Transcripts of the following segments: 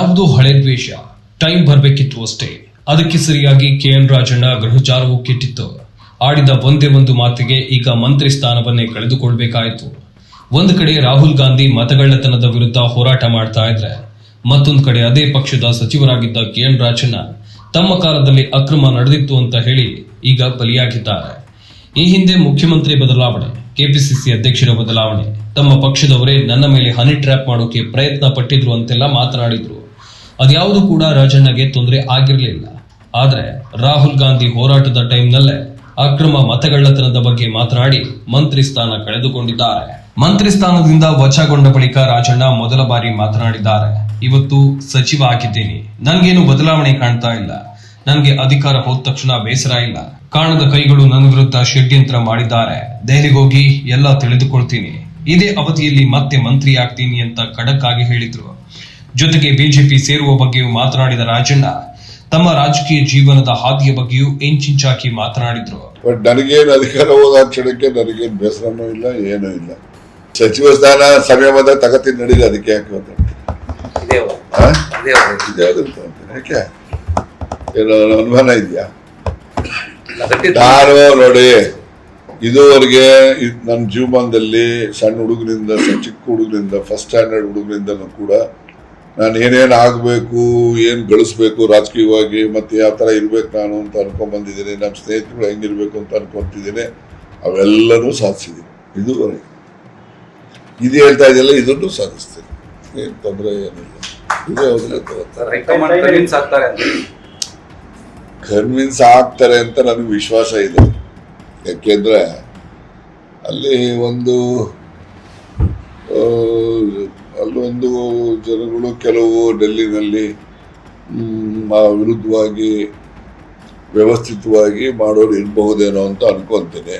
ಯಾವುದೋ ಹಳೆ ದ್ವೇಷ ಟೈಮ್ ಬರಬೇಕಿತ್ತು ಅಷ್ಟೇ. ಅದಕ್ಕೆ ಸರಿಯಾಗಿ ಕೆ ಎನ್ ರಾಜಣ್ಣ ಗೃಹಚಾರವೂ ಕೆಟ್ಟಿತ್ತು. ಆಡಿದ ಒಂದೇ ಒಂದು ಮಾತಿಗೆ ಈಗ ಮಂತ್ರಿ ಸ್ಥಾನವನ್ನೇ ಕಳೆದುಕೊಳ್ಬೇಕಾಯಿತು. ಒಂದು ಕಡೆ ರಾಹುಲ್ ಗಾಂಧಿ ಮತಗಳ್ಳತನದ ವಿರುದ್ಧ ಹೋರಾಟ ಮಾಡ್ತಾ ಇದ್ರೆ, ಮತ್ತೊಂದು ಕಡೆ ಅದೇ ಪಕ್ಷದ ಸಚಿವರಾಗಿದ್ದ ಕೆ ಎನ್ ರಾಜಣ್ಣ ತಮ್ಮ ಕಾಲದಲ್ಲಿ ಅಕ್ರಮ ನಡೆದಿತ್ತು ಅಂತ ಹೇಳಿ ಈಗ ಬಲಿಯಾಗಿದ್ದಾರೆ. ಈ ಹಿಂದೆ ಮುಖ್ಯಮಂತ್ರಿ ಬದಲಾವಣೆ, ಕೆಪಿಸಿಸಿ ಅಧ್ಯಕ್ಷರ ಬದಲಾವಣೆ, ತಮ್ಮ ಪಕ್ಷದವರೇ ನನ್ನ ಮೇಲೆ ಹನಿ ಟ್ರ್ಯಾಪ್ ಮಾಡೋಕೆ ಪ್ರಯತ್ನ ಪಟ್ಟಿದ್ರು ಅಂತೆಲ್ಲ ಮಾತನಾಡಿದ್ರು. ಅದ್ಯಾವುದು ಕೂಡ ರಾಜಣ್ಣಗೆ ತೊಂದರೆ ಆಗಿರಲಿಲ್ಲ. ಆದ್ರೆ ರಾಹುಲ್ ಗಾಂಧಿ ಹೋರಾಟದ ಟೈಮ್ನಲ್ಲೇ ಅಕ್ರಮ ಮತಗಳ್ಳತನದ ಬಗ್ಗೆ ಮಾತನಾಡಿ ಮಂತ್ರಿ ಸ್ಥಾನ ಕಳೆದುಕೊಂಡಿದ್ದಾರೆ. ಮಂತ್ರಿ ಸ್ಥಾನದಿಂದ ವಜಾಗೊಂಡ ಬಳಿಕ ರಾಜಣ್ಣ ಮೊದಲ ಬಾರಿ ಮಾತನಾಡಿದ್ದಾರೆ. ಇವತ್ತು ಸಚಿವ ಆಗಿದ್ದೀನಿ. ನನ್ಗೇನು ಬದಲಾವಣೆ ಕಾಣ್ತಾ ಇಲ್ಲ. ನನಗೆ ಅಧಿಕಾರ ಹೋದ ತಕ್ಷಣ ಬೇಸರ ಇಲ್ಲ. ಕಾಣದ ಕೈಗಳು ನನ್ನ ವಿರುದ್ಧ ಷಡ್ಯಂತ್ರ ಮಾಡಿದ್ದಾರೆ. ದೆಹಲಿಗೆ ಹೋಗಿ ಎಲ್ಲ ತಿಳಿದುಕೊಳ್ತೀನಿ. ಇದೇ ಅವಧಿಯಲ್ಲಿ ಮತ್ತೆ ಮಂತ್ರಿ ಆಗ್ತೀನಿ ಅಂತ ಖಡಕ್ ಆಗಿ ಹೇಳಿದ್ರು. ಜೊತೆಗೆ ಬಿಜೆಪಿ ಸೇರುವ ಬಗ್ಗೆಯೂ ಮಾತನಾಡಿದ ರಾಜಣ್ಣ ತಮ್ಮ ರಾಜಕೀಯ ಜೀವನದ ಹಾದಿಯ ಬಗ್ಗೆಯೂ ಎಂಚಿಂಚಾಕಿ ಮಾತನಾಡಿದ್ರು. ಬಟ್ ನನಗೇನು ಅಧಿಕಾರ ಹೋದ ಕ್ಷಣಕ್ಕೆ ನನಗೇನು ಬೇಸರನೂ ಇಲ್ಲ ಏನೂ ಇಲ್ಲ. ಸಚಿವ ಸ್ಥಾನ ಸಮಯ ಬಂದಾಗ ತಗತಿ ನಡೀಲಿ ಅದಕ್ಕೆ ಯಾಕೆ ಅಂತ ಇದೇ ಆ? ಇದೇ ಅವ್ರು. ಇದ್ಯಾವ್ದಂತ ಅಂತೀನಿ ಯಾಕೆ? ಏನೋ ಅನುಮಾನ ಇದೆಯಾ? ನಾನು ನೋಡಿ ಇದುವರೆಗೆ ಇದ್ ನನ್ನ ಜೀವಮಾನದಲ್ಲಿ ಸಣ್ಣ ಹುಡುಗರಿಂದ ಚಿಕ್ಕ ಹುಡುಗರಿಂದ ಫಸ್ಟ್ ಸ್ಟ್ಯಾಂಡರ್ಡ್ ಹುಡುಗರಿಂದ ಕೂಡ ನಾನು ಏನೇನು ಆಗಬೇಕು ಏನು ಗಳಿಸ್ಬೇಕು ರಾಜಕೀಯವಾಗಿ ಮತ್ತೆ ಯಾವ ಥರ ಇರಬೇಕು ನಾನು ಅಂತ ಅನ್ಕೊಂಡ್ಬಂದಿದ್ದೀನಿ ನಮ್ಮ ಸ್ನೇಹಿತರು ಹೆಂಗಿರಬೇಕು ಅಂತ ಅನ್ಕೊತಿದ್ದೀನಿ. ಅವೆಲ್ಲನೂ ಸಾಧಿಸಿದ್ದೀನಿ ಇದುವರೆಗೆ. ಇದು ಹೇಳ್ತಾ ಇದೆಯಲ್ಲ ಇದನ್ನು ಸಾಧಿಸ್ತೀನಿ. ಏನು ತೊಂದರೆ ಏನಿಲ್ಲ ಇದೇ ಕನ್ವಿನ್ಸ್ ಆಗ್ತಾರೆ ಅಂತ. ನನಗೆ ವಿಶ್ವಾಸ ಇದೆ. ಯಾಕೆಂದರೆ ಅಲ್ಲಿ ಒಂದು ಅಲ್ಲೊಂದು ಜನಗಳು ಕೆಲವು ಡೆಲ್ಲಿನಲ್ಲಿ ವಿರುದ್ಧವಾಗಿ ವ್ಯವಸ್ಥಿತವಾಗಿ ಮಾಡೋರು ಇರಬಹುದೇನೋ ಅಂತ ಅನ್ಕೊಂತೀನಿ.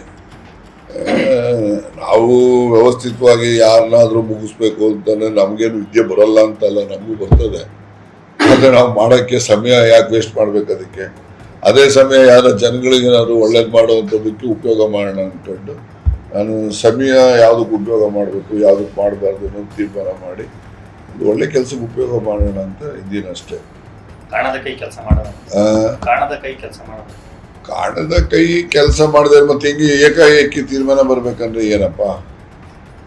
ನಾವು ವ್ಯವಸ್ಥಿತವಾಗಿ ಯಾರನ್ನಾದ್ರೂ ಮುಗಿಸ್ಬೇಕು ಅಂತಾನೆ ನಮಗೇನು ವಿದ್ಯೆ ಬರಲ್ಲ ಅಂತಲ್ಲ, ನಮಗೂ ಬರ್ತದೆ. ಆದರೆ ನಾವು ಮಾಡೋಕ್ಕೆ ಸಮಯ ಯಾಕೆ ವೇಸ್ಟ್ ಮಾಡ್ಬೇಕು ಅದಕ್ಕೆ? ಅದೇ ಸಮಯ ಯಾರ ಜನಗಳಿಗೆ ಏನಾದ್ರು ಒಳ್ಳೇದು ಮಾಡುವಂಥದ್ದಕ್ಕೆ ಉಪಯೋಗ ಮಾಡೋಣ ಅಂದ್ಕೊಂಡು ನಾನು ಸಮಯ ಯಾವುದಕ್ಕೆ ಉಪಯೋಗ ಮಾಡಬೇಕು ಯಾವುದಕ್ಕೆ ಮಾಡಬಾರ್ದು ಅನ್ನೋದು ತೀರ್ಮಾನ ಮಾಡಿ ಒಂದು ಒಳ್ಳೆ ಕೆಲಸಕ್ಕೆ ಉಪಯೋಗ ಮಾಡೋಣ ಅಂತ ಇದ್ದೀನಿ ಅಷ್ಟೇ ಕಾಣದ ಕೈ ಕೆಲಸ ಮಾಡೋದು ಕಾಣದ ಕೈ ಕೆಲಸ ಮಾಡೋದು ಕಾಣದ ಕೈ ಕೆಲಸ ಮಾಡಿದ್ರೆ ಮತ್ತೆ ಹೆಂಗೆ ಏಕಾಏಕಿ ತೀರ್ಮಾನ ಬರ್ಬೇಕಂದ್ರೆ ಏನಪ್ಪ?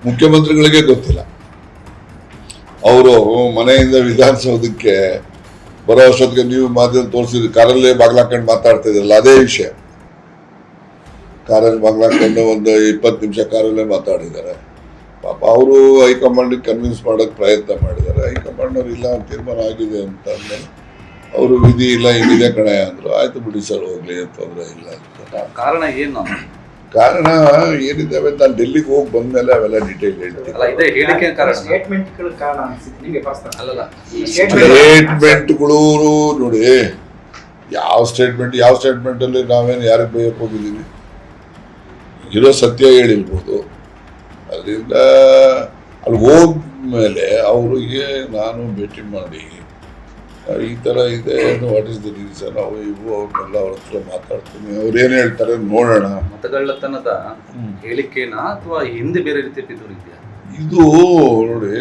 ಮುಖ್ಯಮಂತ್ರಿಗಳಿಗೆ ಗೊತ್ತಿಲ್ಲ. ಅವರು ಮನೆಯಿಂದ ವಿಧಾನಸೌಧಕ್ಕೆ ಬರೋ ಅಷ್ಟೊತ್ತಿಗೆ ನೀವು ಮಾಧ್ಯಮ ತೋರಿಸಿದ್ರಿ ಕಾರಲ್ಲೇ ಬಾಗ್ಲಾಕೊಂಡು ಮಾತಾಡ್ತಾ ಇದ್ರಲ್ಲ ಅದೇ ವಿಷಯ. ಕಾರಲ್ಲಿ ಬಾಗ್ಲಾಕೊಂಡು ಒಂದು ಇಪ್ಪತ್ತು ನಿಮಿಷ ಕಾರಲ್ಲೇ ಮಾತಾಡಿದ್ದಾರೆ. ಪಾಪ ಅವರು ಹೈಕಮಾಂಡ್ ಕನ್ವಿನ್ಸ್ ಮಾಡೋಕ್ಕೆ ಪ್ರಯತ್ನ ಮಾಡಿದ್ದಾರೆ. ಹೈಕಮಾಂಡ್ ಅವ್ರು ಇಲ್ಲ ತೀರ್ಮಾನ ಆಗಿದೆ ಅಂತ ಅಂದ್ಮೇಲೆ ಅವರು ವಿಧಿ ಇಲ್ಲ ಹಿಂಗಿದೆ ಕಣೆ ಅಂದ್ರು. ಆಯ್ತು ಬಿಡಿ ಸರ್ ಹೋಗ್ಲಿ ತೊಂದರೆ ಇಲ್ಲ ಅಂತ. ಕಾರಣ ಏನು? ಕಾರಣ ಏನಿದ್ದಾವೆ ನಾನು ಡೆಲ್ಲಿಗೆ ಹೋಗಿ ಬಂದ್ಮೇಲೆ ಅವೆಲ್ಲ ಡೀಟೇಲ್ ಹೇಳ್ತೀನಿ. ಅಲ್ಲ ಇದೇ ಹೇಳಿಕೆ ಕಾರಣ. ಸ್ಟೇಟ್ಮೆಂಟ್ಗಳ ನೋಡಿ ಯಾವ ಸ್ಟೇಟ್ಮೆಂಟ್ ಯಾವ ಸ್ಟೇಟ್ಮೆಂಟ್ ಅಲ್ಲಿ ನಾವೇನು ಯಾರಿಗೆ ಬೈಯಕ್ಕೆ ಹೋಗಿದ್ದೀವಿ? ಇರೋ ಸತ್ಯ ಹೇಳಿರ್ಬೋದು. ಅದರಿಂದ ಅಲ್ಲಿ ಹೋದ್ಮೇಲೆ ಅವರಿಗೆ ನಾನು ಭೇಟಿ ಮಾಡಿ. ಈ ಥರ ಇದೆ ವಾಟ್ ಇಸ್ ದ ರೀಸನ್ ಅವು ಇವು ಅವ್ರನ್ನೆಲ್ಲ ಅವ್ರ ಹತ್ರ ಮಾತಾಡ್ತೀನಿ. ಅವ್ರು ಏನು ಹೇಳ್ತಾರೆ ನೋಡೋಣ. ಮತಗಳ್ಳತನದ ಹೇಳಿಕೆನಾ ಅಥವಾ ಹಿಂದೆ ಬೇರೆ ರೀತಿ ಇದೆಯಾ ಇದು ನೋಡಿ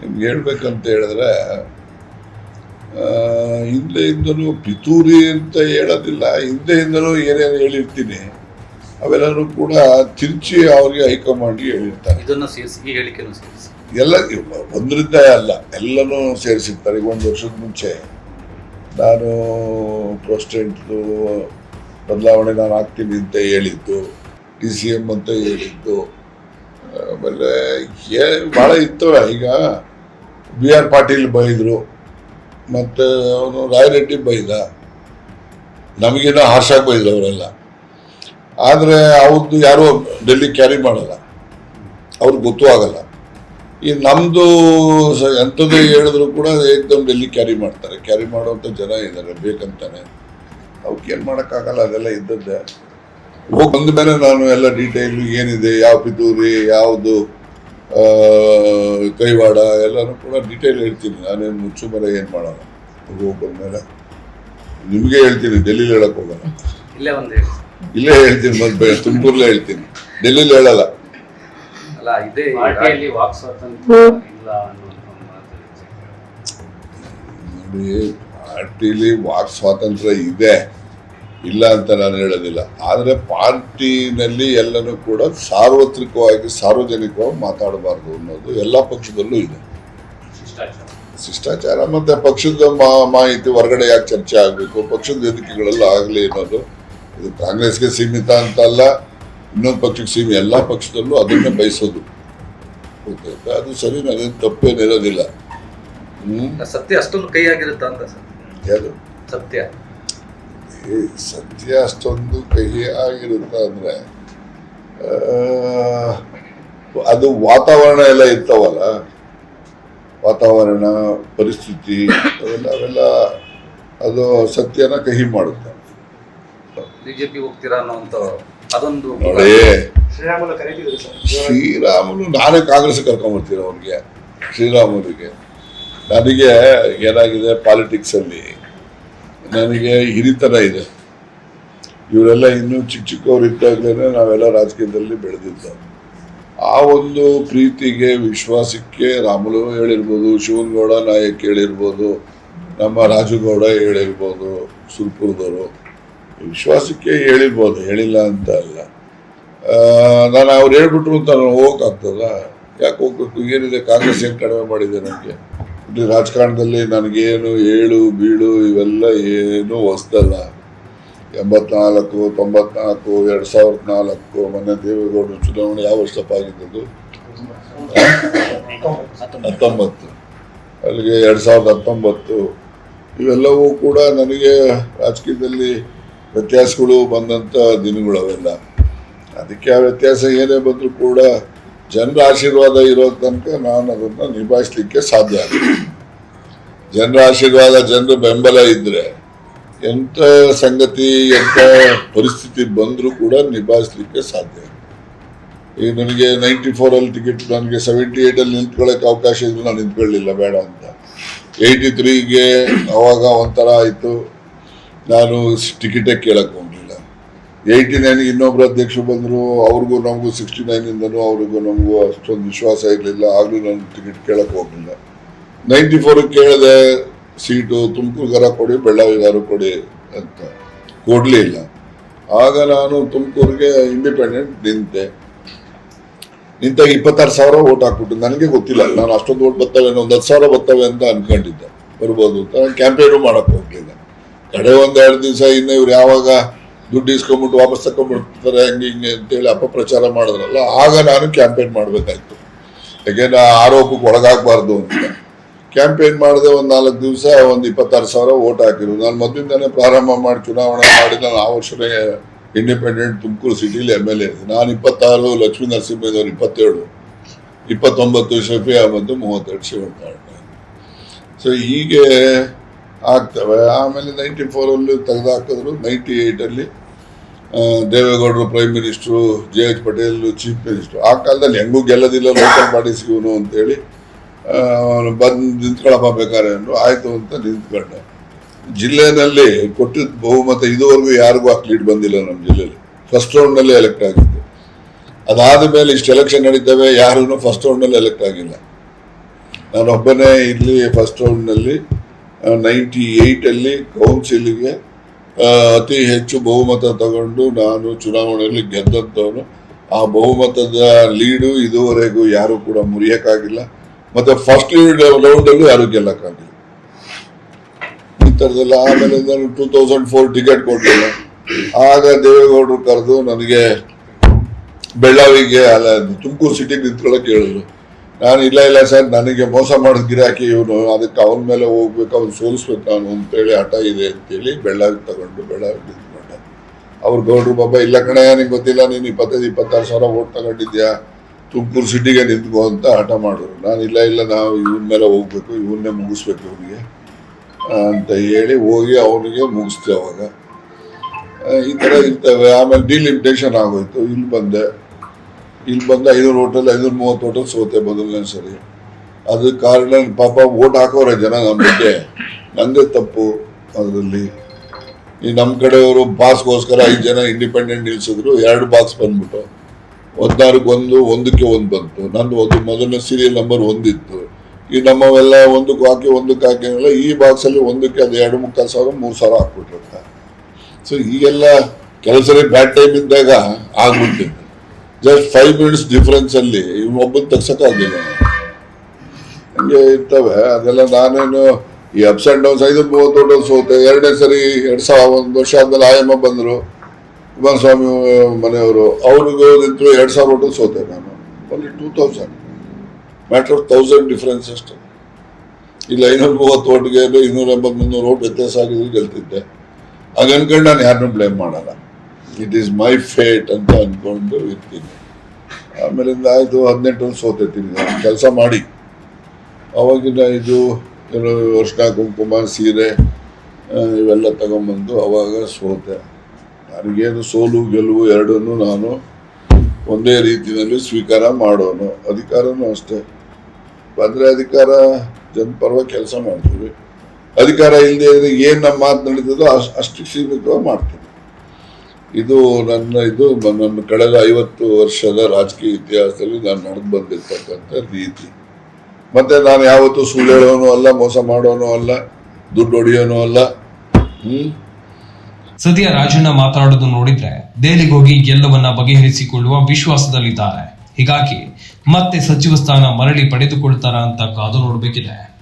ನಿಮ್ಗೆ ಹೇಳ್ಬೇಕಂತ ಹೇಳಿದ್ರೆ ಹಿಂದೆ ಪಿತೂರಿ ಅಂತ ಹೇಳೋದಿಲ್ಲ. ಹಿಂದೆಯಿಂದಲೂ ಏನೇನು ಹೇಳಿರ್ತೀನಿ. ಅವೆಲ್ಲರೂ ಕೂಡ ತಿರುಚಿ ಅವರಿಗೆ ಹೈಕಮಾಂಡ್ಗೆ ಹೇಳಿರ್ತಾರೆ. ಇದನ್ನು ಸೇರಿಸಿ ಈ ಹೇಳಿಕೆಯನ್ನು ಸೇರಿಸಿ. ಎಲ್ಲ ಒಂದರಿಂದ ಅಲ್ಲ ಎಲ್ಲನೂ ಸೇರಿಸಿರ್ತಾರೆ. ಈಗ ಒಂದು ವರ್ಷದ ಮುಂಚೆ ನಾನು ಪ್ರೆಸಿಡೆಂಟ್ದು ಬದಲಾವಣೆ ನಾನು ಆಗ್ತೀನಿ ಅಂತ ಹೇಳಿದ್ದು ಡಿ ಸಿ ಎಂ ಅಂತ ಹೇಳಿದ್ದು ಆಮೇಲೆ ಏ ಭಾಳ ಇತ್ತು. ಈಗ ಬಿ ಆರ್ ಪಾಟೀಲ್ ಬೈದರು ಮತ್ತು ಅವನು ರಾಯರೆಡ್ಡಿ ಬೈದ ನಮಗೇನೋ ಹಾರ್ಷಾಗಿ ಬೈದ್ರು ಅವರೆಲ್ಲ ಆದರೆ ಅವ್ರದ್ದು ಯಾರೂ ಡೆಲ್ಲಿ ಕ್ಯಾರಿ ಮಾಡಲ್ಲ. ಅವ್ರಿಗೆ ಗೊತ್ತೂ ಆಗಲ್ಲ. ಈ ನಮ್ಮದು ಎಂಥದ್ದು ಹೇಳಿದ್ರು ಕೂಡ ಏಕ್ದಮ್ ಡೆಲ್ಲಿ ಕ್ಯಾರಿ ಮಾಡ್ತಾರೆ. ಕ್ಯಾರಿ ಮಾಡುವಂಥ ಜನ ಇದ್ದಾರೆ, ಬೇಕಂತಾನೆ. ಅವಕ್ಕೇನು ಮಾಡೋಕ್ಕಾಗಲ್ಲ, ಅದೆಲ್ಲ ಇದ್ದದ್ದೇ. ಹೋಗಿ ಬಂದ ಮೇಲೆ ನಾನು ಎಲ್ಲ ಡೀಟೇಲ್ ಏನಿದೆ, ಯಾವ ಪಿತೂರಿ, ಯಾವುದು ಕೈವಾಡ ಎಲ್ಲನೂ ಕೂಡ ಡೀಟೇಲ್ ಹೇಳ್ತೀನಿ. ನಾನೇನು ಮುಚ್ಚು ಮರ ಏನು ಮಾಡೋಣ ಹೋಗಿ ಬಂದ ಮೇಲೆ ನಿಮಗೆ ಹೇಳ್ತೀನಿ, ಡೆಲ್ಲಿಲಿ ಹೇಳಕ್ ಹೋಗೋಣ ಇಲ್ಲೇ ಒಂದು ಇಲ್ಲೇ ಹೇಳ್ತೀನಿ ಮತ್ತೆ ತುಮಕೂರ್ಲೇ ಹೇಳ್ತೀನಿ. ಡೆಲ್ಲಿಲಿ ಹೇಳಲ್ಲ. ಅಲ್ಲ ಇದೇ ಪಾರ್ಟಿಯಲ್ಲಿ ವಾಕ್ ಸ್ವಾತಂತ್ರ್ಯ ಇಲ್ಲ ಅನ್ನುವಂಥ ಮಾತು ಇದೆ. ನೋಡಿ ಪಾರ್ಟಿಲಿ ವಾಕ್ ಸ್ವಾತಂತ್ರ್ಯ ಇದೆ. ಇಲ್ಲ ಅಂತ ನಾನು ಹೇಳೋದಿಲ್ಲ. ಆದರೆ ಪಾರ್ಟಿನಲ್ಲಿ ಎಲ್ಲನೂ ಕೂಡ ಸಾರ್ವತ್ರಿಕವಾಗಿ ಸಾರ್ವಜನಿಕವಾಗಿ ಮಾತಾಡಬಾರ್ದು ಅನ್ನೋದು ಎಲ್ಲ ಪಕ್ಷದಲ್ಲೂ ಇದೆ. ಶಿಷ್ಟಾಚಾರ ಮತ್ತೆ ಪಕ್ಷದ ಮಾ- ಮಾಹಿತಿ ಹೊರಗಡೆ ಯಾಕೆ ಚರ್ಚೆ ಆಗಬೇಕು ಪಕ್ಷದ ವೇದಿಕೆಗಳೆಲ್ಲ ಆಗಲಿ ಅನ್ನೋದು ಇದು ಕಾಂಗ್ರೆಸ್ಗೆ ಸೀಮಿತ ಅಂತ ಅಲ್ಲ ಇನ್ನೊಂದು ಪಕ್ಷಕ್ಕೆ ಸೀಮಿತ ಎಲ್ಲ ಪಕ್ಷದಲ್ಲೂ ಅದನ್ನೇ ಬಯಸೋದು? ಅದು ಸರಿ ಅದೇನು ತಪ್ಪೇನಿರೋದಿಲ್ಲ ಸತ್ಯ ಅಷ್ಟೊಂದು ಕೈ ಆಗಿರುತ್ತಾ ಅಂತ ಯಾರು? ಸತ್ಯ. ಸತ್ಯ ಅಷ್ಟೊಂದು ಕಹಿ ಆಗಿರುತ್ತೆ ಅಂದ್ರೆ ಅದು ವಾತಾವರಣ ಎಲ್ಲ ಇರ್ತಾವಲ್ಲ ವಾತಾವರಣ ಪರಿಸ್ಥಿತಿ ಅವೆಲ್ಲ ಅವೆಲ್ಲ ಅದು ಸತ್ಯನ ಕಹಿ ಮಾಡುತ್ತೆ. ಬಿಜೆಪಿ ಹೋಗ್ತೀರಾ ಅನ್ನೋಂತ ಅದೊಂದು ಶ್ರೀರಾಮುಲು ಸರ್. ಶ್ರೀರಾಮನು ನಾನೇ ಕಾಂಗ್ರೆಸ್ ಕರ್ಕೊಂಡ್ಬರ್ತೀನಿ ಅವ್ರಿಗೆ ಶ್ರೀರಾಮುಲಿಗೆ. ನನಗೆ ಏನಾಗಿದೆ ಪಾಲಿಟಿಕ್ಸ್ ಅಲ್ಲಿ ನನಗೆ ಹಿರಿತನ ಇದೆ. ಇವರೆಲ್ಲ ಇನ್ನೂ ಚಿಕ್ಕ ಚಿಕ್ಕವ್ರು ಇದ್ದಾಗಲೇ ನಾವೆಲ್ಲ ರಾಜಕೀಯದಲ್ಲಿ ಬೆಳೆದಿದ್ದ ಆ ಒಂದು ಪ್ರೀತಿಗೆ ವಿಶ್ವಾಸಕ್ಕೆ ರಾಮುಲು ಹೇಳಿರ್ಬೋದು ಶಿವನಗೌಡ ನಾಯಕ್ ಹೇಳಿರ್ಬೋದು ನಮ್ಮ ರಾಜುಗೌಡ ಹೇಳಿರ್ಬೋದು ಸುರ್ಪುರದವರು. ವಿಶ್ವಾಸಕ್ಕೆ ಹೇಳಿರ್ಬೋದು, ಹೇಳಿಲ್ಲ ಅಂತ ಅಲ್ಲ. ನಾನು ಅವ್ರು ಹೇಳ್ಬಿಟ್ರು ಅಂತ ನಾನು ಹೋಗಕ್ಕಾಗ್ತದ ಯಾಕೆ ಹೋಗ್ಬೇಕು? ಏನಿದೆ? ಕಾಂಗ್ರೆಸ್ ಏನು ಕಡಿಮೆ ಮಾಡಿದೆ ನನಗೆ? ಇಲ್ಲಿ ರಾಜಕಾರಣದಲ್ಲಿ ನನಗೇನು ಏಳು, ಬೀಳು ಇವೆಲ್ಲ ಏನೂ ಹೊಸ್ದಲ್ಲ. ಎಂಬತ್ನಾಲ್ಕು, ತೊಂಬತ್ನಾಲ್ಕು, ಎರಡು ಸಾವಿರದ ನಾಲ್ಕು ಮೊನ್ನೆ ದೇವೇಗೌಡರು ಚುನಾವಣೆ ಯಾವ ವರ್ಷಪ್ಪ ಆಗಿದ್ದದು? ಹತ್ತೊಂಬತ್ತು. ಅಲ್ಲಿಗೆ ಎರಡು ಸಾವಿರದ ಹತ್ತೊಂಬತ್ತು. ಇವೆಲ್ಲವೂ ಕೂಡ ನನಗೆ ರಾಜಕೀಯದಲ್ಲಿ ವ್ಯತ್ಯಾಸಗಳು ಬಂದಂಥ ದಿನಗಳು ಅವೆಲ್ಲ. ಅದಕ್ಕೆ ಆ ವ್ಯತ್ಯಾಸ ಏನೇ ಬಂದರೂ ಕೂಡ ಜನರ ಆಶೀರ್ವಾದ ಇರೋ ತನಕ ನಾನು ಅದನ್ನು ನಿಭಾಯಿಸ್ಲಿಕ್ಕೆ ಸಾಧ್ಯ ಆಗುತ್ತೆ ಜನರ ಆಶೀರ್ವಾದ, ಜನರ ಬೆಂಬಲ ಇದ್ದರೆ ಎಂಥ ಸಂಗತಿ ಎಂಥ ಪರಿಸ್ಥಿತಿ ಬಂದರೂ ಕೂಡ ನಿಭಾಯಿಸ್ಲಿಕ್ಕೆ ಸಾಧ್ಯ ಈಗ ನನಗೆ ನೈಂಟಿ ಫೋರಲ್ಲಿ ಟಿಕೆಟ್ ನನಗೆ ಸೆವೆಂಟಿ ಏಯ್ಟಲ್ಲಿ ನಿಂತ್ಕೊಳ್ಳೋಕೆ ಅವಕಾಶ ಇದ್ರು ನಾನು ನಿಂತ್ಕೊಳ್ಳಿಲ್ಲ, ಬೇಡ ಅಂತ. ಏಯ್ಟಿ ತ್ರೀಗೆ ಅವಾಗ ಒಂಥರ ಆಯಿತು. ನಾನು ಟಿಕೆಟೇ ಕೇಳಕ್ಕೆ ಹೋಗಲಿಲ್ಲ ಏಯ್ಟಿ ನೈನ್ಗೆ ಇನ್ನೊಬ್ರು ಅಧ್ಯಕ್ಷರು ಬಂದರು, ಅವ್ರಿಗೂ ನಮಗೂ ಸಿಕ್ಸ್ಟಿ ನೈನಿಂದನೂ ಅವ್ರಿಗೂ ನಮಗೂ ಅಷ್ಟೊಂದು ವಿಶ್ವಾಸ ಇರಲಿಲ್ಲ. ಆಗಲೂ ನಾನು ಟಿಕೆಟ್ ಕೇಳಕ್ಕೆ ಹೋಗಲಿಲ್ಲ. ನೈಂಟಿ ಫೋರಿಗೆ ಕೇಳಿದೆ, ಸೀಟು ತುಮಕೂರ್ಗಾರ ಕೊಡಿ, ಬೆಳ್ಳಾವಿಗಾರು ಕೊಡಿ ಅಂತ. ಕೊಡಲಿಲ್ಲ. ಆಗ ನಾನು ತುಮಕೂರಿಗೆ ಇಂಡಿಪೆಂಡೆಂಟ್ ನಿಂತೆ. ನಿಂತಾಗ ಇಪ್ಪತ್ತಾರು ಸಾವಿರ ಓಟ್ ಹಾಕ್ಬಿಟ್ಟು, ನನಗೆ ಗೊತ್ತಿಲ್ಲ. ನಾನು ಅಷ್ಟೊಂದು ಓಟ್ ಬರ್ತವೆ, ಒಂದು ಹತ್ತು ಸಾವಿರ ಬರ್ತವೆ ಅಂತ ಅನ್ಕೊಂಡಿದ್ದೆ. ಬರ್ಬೋದು ಅಂತ. ಕ್ಯಾಂಪೇನು ಮಾಡಕ್ಕೆ ಹೋಗ್ಲಿಲ್ಲ. ಕಡೆ ಒಂದು ಎರಡು ದಿವಸ ಇನ್ನು ಇವ್ರು ಯಾವಾಗ ದುಡ್ಡು ಇಸ್ಕೊಂಡ್ಬಿಟ್ಟು ವಾಪಸ್ ತಕೊಂಡ್ಬಿಡ್ತಾರೆ, ಹಂಗೆ ಹಿಂಗೆ ಅಂತೇಳಿ ಅಪಪ್ರಚಾರ ಮಾಡಿದ್ರಲ್ಲ, ಆಗ ನಾನು ಕ್ಯಾಂಪೇನ್ ಮಾಡಬೇಕಾಯ್ತು. ಯಾಕೆಂದ್ರೆ ಆ ಆರೋಪಕ್ಕೆ ಒಳಗಾಗಬಾರ್ದು ಅಂತ. ಕ್ಯಾಂಪೇನ್ ಮಾಡಿದೆ ಒಂದು ನಾಲ್ಕು ದಿವಸ, ಒಂದು ಇಪ್ಪತ್ತಾರು ಸಾವಿರ ಓಟ್ ಹಾಕಿದ್ರು ನಾನು ಮೊದಲಿಂದನೇ ಪ್ರಾರಂಭ ಮಾಡಿ ಚುನಾವಣೆ ಮಾಡಿ, ನಾನು ಆ ವರ್ಷನೇ ಇಂಡಿಪೆಂಡೆಂಟ್ ತುಮಕೂರು ಸಿಟಿಲಿ ಎಂ ಎಲ್ ಎ ನಾನು ಇಪ್ಪತ್ತಾರು, ಲಕ್ಷ್ಮೀ ನರಸಿಂಹಯ್ಯನವರು ಇಪ್ಪತ್ತೇಳು, ಇಪ್ಪತ್ತೊಂಬತ್ತು ಶಫಿ ಅಹಮದ್ ಮೂವತ್ತೆರಡು ಶಿವಣ್ಣ ಸೊ ಹೀಗೆ ಆಗ್ತವೆ. ಆಮೇಲೆ ನೈಂಟಿ ಫೋರಲ್ಲಿ ತೆಗೆದು ಹಾಕಿದ್ರು ನೈಂಟಿ ಏಯ್ಟಲ್ಲಿ ದೇವೇಗೌಡರು prime minister J H Patel chief minister ಆ ಕಾಲದಲ್ಲಿ ಹೆಂಗೂ ಗೆಲ್ಲದಿಲ್ಲ ಲೋಕಲ್ ಪಾರ್ಟಿಸ್ಗೂನು ಅಂತ ಅಂತೇಳಿ ಬಂದು ನಿಂತ್ಕೊಳ್ಳಪ್ಪ ಬೇಕಾರೆ ಅಂದರು. ಆಯಿತು ಅಂತ ನಿಂತ್ಕೊಂಡೆ. ಜಿಲ್ಲೆನಲ್ಲಿ ಕೊಟ್ಟಿದ್ದ ಬಹುಮತ ಇದುವರೆಗೂ ಯಾರಿಗೂ ಆ ಕ್ಲೀಟ್ ಬಂದಿಲ್ಲ ನಮ್ಮ ಜಿಲ್ಲೆಯಲ್ಲಿ. ಫಸ್ಟ್ ರೌಂಡ್ನಲ್ಲಿ ಎಲೆಕ್ಟ್ ಆಗಿದ್ದು. ಅದಾದ ಮೇಲೆ ಇಷ್ಟು ಎಲೆಕ್ಷನ್ ನಡೀತವೆ ಯಾರೂ ಫಸ್ಟ್ ರೌಂಡ್ನಲ್ಲಿ ಎಲೆಕ್ಟ್ ಆಗಿಲ್ಲ. ನಾನೊಬ್ಬನೇ ಇಲ್ಲಿ ಫಸ್ಟ್ ರೌಂಡ್ನಲ್ಲಿ ನೈಂಟಿ ಏಯ್ಟಲ್ಲಿ ಕೌನ್ಸಿಲ್ಗೆ ಅತಿ ಹೆಚ್ಚು ಬಹುಮತ ತಗೊಂಡು ನಾನು ಚುನಾವಣೆಯಲ್ಲಿ ಗೆದ್ದಂಥವನು ಆ ಬಹುಮತದ ಲೀಡು ಇದುವರೆಗೂ ಯಾರು ಕೂಡ ಮುರಿಯಕ್ಕಾಗಿಲ್ಲ. ಮತ್ತೆ ಫಸ್ಟ್ ಲೀಡ್ ರೌಂಡಲ್ಲೂ ಯಾರು ಗೆಲ್ಲಕ್ಕಾಗಿಲ್ಲ. ಈ ಥರದೆಲ್ಲ ಆಮೇಲೆ ನಾನು ಟೂ ತೌಸಂಡ್ ಫೋರ್ ಟಿಕೆಟ್ ಕೊಟ್ಟಿಲ್ಲ ಆಗ ದೇವೇಗೌಡರು ಕರೆದು ನನಗೆ ಬೆಳ್ಳಾವಿಗೆ ಅಲ್ಲ, ತುಮಕೂರು ಸಿಟಿಗೆ ನಿಂತ್ಕೊಳ್ಳೋಕೆ ಹೇಳಿದ್ರು. ನಾನು ಇಲ್ಲ ಇಲ್ಲ ಸರ್, ನನಗೆ ಮೋಸ ಮಾಡಿದ ಗಿರಾಕಿ ಇವನು ಅದಕ್ಕೆ ಅವನ ಮೇಲೆ ಹೋಗ್ಬೇಕು, ಅವ್ನು ಸೋಲಿಸ್ಬೇಕು ನಾನು ಅಂತೇಳಿ ಹಠ ಇದೆ ಅಂತೇಳಿ ಬೆಳ್ಳಾವಿಗೆ ತಗೊಂಡು ಬೆಳ್ಳಾವಿಗೆ ನಿಂತ್ಕೊಂಡೆ ಅವ್ರು ಗೌಡ್ರು, ಬಾಬಾ, ಇಲ್ಲ ಕಣೆ, ನಿಂಗೆ ಗೊತ್ತಿಲ್ಲ, ನೀನು ಇಪ್ಪತ್ತೈದು, ಇಪ್ಪತ್ತಾರು ಸಾವಿರ ಓಟ್ ತಗೊಂಡಿದ್ಯಾ? ತುಮಕೂರು ಸಿಟಿಗೆ ನಿಂತ್ಕೋ ಅಂತ ಹಠ ಮಾಡಿದ್ರು. ನಾನು ಇಲ್ಲ ಇಲ್ಲ, ನಾವು ಇವನ ಮೇಲೆ ಹೋಗ್ಬೇಕು, ಇವನ್ನೇ ಮುಗಿಸ್ಬೇಕು ಅವನಿಗೆ ಅಂತ ಹೇಳಿ ಹೋಗಿ ಅವನಿಗೆ ಮುಗಿಸ್ದೆ ಅವಾಗ. ಈ ಥರ ಇರ್ತವೆ. ಆಮೇಲೆ ಡಿಲಿಮಿಟೇಷನ್ ಆಗೋಯ್ತು. ಇಲ್ಲಿ ಬಂದೆ. ಇಲ್ಲಿ ಬಂದ ಐನೂರು ಹೋಟೆಲ್, ಐನೂರ ಮೂವತ್ತು ಹೋಟೆಲ್ ಸೋತೆ ಮೊದಲನೇ ಸರಿ. ಅದ್ರ ಕಾರಣ ಪಾಪ ಓಟ್ ಹಾಕೋರೆ ಜನ ನಮ್ಮ ಬಗ್ಗೆ. ತಪ್ಪು ಅದರಲ್ಲಿ. ಈ ನಮ್ಮ ಕಡೆಯವರು ಬಾಸ್ಗೋಸ್ಕರ ಐದು ಜನ ಇಂಡಿಪೆಂಡೆಂಟ್ ನಿಲ್ಸಿದ್ರು, ಎರಡು ಬಾಕ್ಸ್ ಬಂದ್ಬಿಟ್ಟು ಒಂದಾರಿಗೆ ಒಂದು, ಒಂದಕ್ಕೆ ಒಂದು ಬಂತು. ನಂದು ಒಂದು, ಮೊದಲನೇ ಸೀರಿಯಲ್ ನಂಬರ್ ಒಂದಿತ್ತು. ಈ ನಮ್ಮವೆಲ್ಲ ಒಂದಕ್ಕೆ ಹಾಕಿ ಒಂದಕ್ಕೆ ಹಾಕಿ ಅಂದ್ರೆ ಈ ಬಾಕ್ಸಲ್ಲಿ ಒಂದಕ್ಕೆ ಅದು ಎರಡು ಮುಕ್ಕಾಲು ಸಾವಿರ, ಮೂರು ಸಾವಿರ ಹಾಕ್ಬಿಟ್ಟಿರ್ತಾರೆ ಸೊ ಈಗೆಲ್ಲ ಕೆಲಸ ಬ್ಯಾಡ್ ಟೈಮ್ ಇದ್ದಾಗ ಆಗ್ಬಿಡ್ತಿದೆ ಜಸ್ಟ್ ಫೈವ್ ಮಿನಿಟ್ಸ್ ಡಿಫ್ರೆನ್ಸ್ ಅಲ್ಲಿ. ಒಬ್ಬನ ತಗ್ಸಕ್ಕಾಗಿಲ್ಲ ಹಂಗೆ ಇರ್ತವೆ. ಅದೆಲ್ಲ ನಾನೇನು ಈ ಅಪ್ಸ್ ಅಂಡ್ ಡೌನ್ಸ್ ಐದು ಮೂವತ್ತು ಸೋತೆ. ಎರಡನೇ ಸರಿ ಎರಡು ಸಾವಿರ ಒಂದು ವರ್ಷ ಆದ್ಮೇಲೆ ಆಯಮ್ಮ ಬಂದರು. ಕುಮಾರಸ್ವಾಮಿ ಮನೆಯವರು. ಅವ್ರಿಗೂ ನಿಂತು ಎರಡು ಸಾವಿರ ಟೋಟಲ್ ಸೋತೆ ನಾನು. Only two thousand matter of thousand difference ಅಷ್ಟೇ. ಇಲ್ಲ ಐನೂರ ಮೂವತ್ತು ಓಟ್ಗೆ ಇನ್ನೂರ ಎಂಬತ್ತು ಮುನ್ನೂರು ಓಟ್ ವ್ಯತ್ಯಾಸ ಆಗಿದ್ರು ಗೆಲ್ತಿದ್ದೆ ಹಾಗೆ ಅನ್ಕೊಂಡು ನಾನು ಯಾರನ್ನೂ ಬ್ಲೇಮ್ ಮಾಡಲ್ಲ. ಇಟ್ ಈಸ್ ಮೈ ಫೇಟ್ ಅಂತ ಅಂದ್ಕೊಂಡು ಇರ್ತೀನಿ. ಆಮೇಲಿಂದ ಆಯಿತು ಹದಿನೆಂಟು ಸೋತಿರ್ತೀನಿ ಕೆಲಸ ಮಾಡಿ. ಅವಾಗಿನ ಇದು ಏನು ವರ್ಷ ಕುಂಕುಮ, ಸೀರೆ ಇವೆಲ್ಲ ತಗೊಂಬಂದು ಅವಾಗ ಸೋತೆ. ನನಗೇನು ಸೋಲು, ಗೆಲುವು ಎರಡನ್ನೂ ನಾನು ಒಂದೇ ರೀತಿಯಲ್ಲಿ ಸ್ವೀಕಾರ ಮಾಡೋನು. ಅಧಿಕಾರನೂ ಅಷ್ಟೇ. ಬಂದರೆ ಅಧಿಕಾರ ಜನ ಪರವಾಗಿ ಕೆಲಸ ಮಾಡ್ತೀವಿ. ಅಧಿಕಾರ ಇಲ್ಲದೆ ಇದ್ರೆ ಏನು ನಮ್ಮ ಮಾತು ನಡೀತದೋ ಅಷ್ಟು ಸೀಮಿತವಾಗಿ ಮಾಡ್ತೀನಿ ಇದು ನನ್ನ ಇದು ನನ್ನ ಕಳೆದ ಐವತ್ತು ವರ್ಷದ ರಾಜಕೀಯ ಇತಿಹಾಸದಲ್ಲಿ ನಾನು ನಡೆದು ಬಂದಿರ್ತಕ್ಕಂಥ ರೀತಿ ಮತ್ತೆ ನಾನು ಯಾವತ್ತೂ ಸುಳ್ಳು ಹೇಳೋನು ಅಲ್ಲ, ಮೋಸ ಮಾಡೋನು ಅಲ್ಲ, ದುಡ್ಡು ಹೊಡೆಯೋನು ಅಲ್ಲ. ಹ್ಮ್? ಸದ್ಯ ರಾಜಣ್ಣ ಮಾತನಾಡೋದು ನೋಡಿದ್ರೆ ದೆಹಲಿಗೆ ಹೋಗಿ ಎಲ್ಲವನ್ನ ಬಗೆಹರಿಸಿಕೊಳ್ಳುವ ವಿಶ್ವಾಸದಲ್ಲಿದ್ದಾರೆ. ಹೀಗಾಗಿ ಮತ್ತೆ ಸಚಿವ ಸ್ಥಾನ ಮರಳಿ ಪಡೆದುಕೊಳ್ತಾರ ಅಂತ ಕಾದು ನೋಡಬೇಕಿದೆ.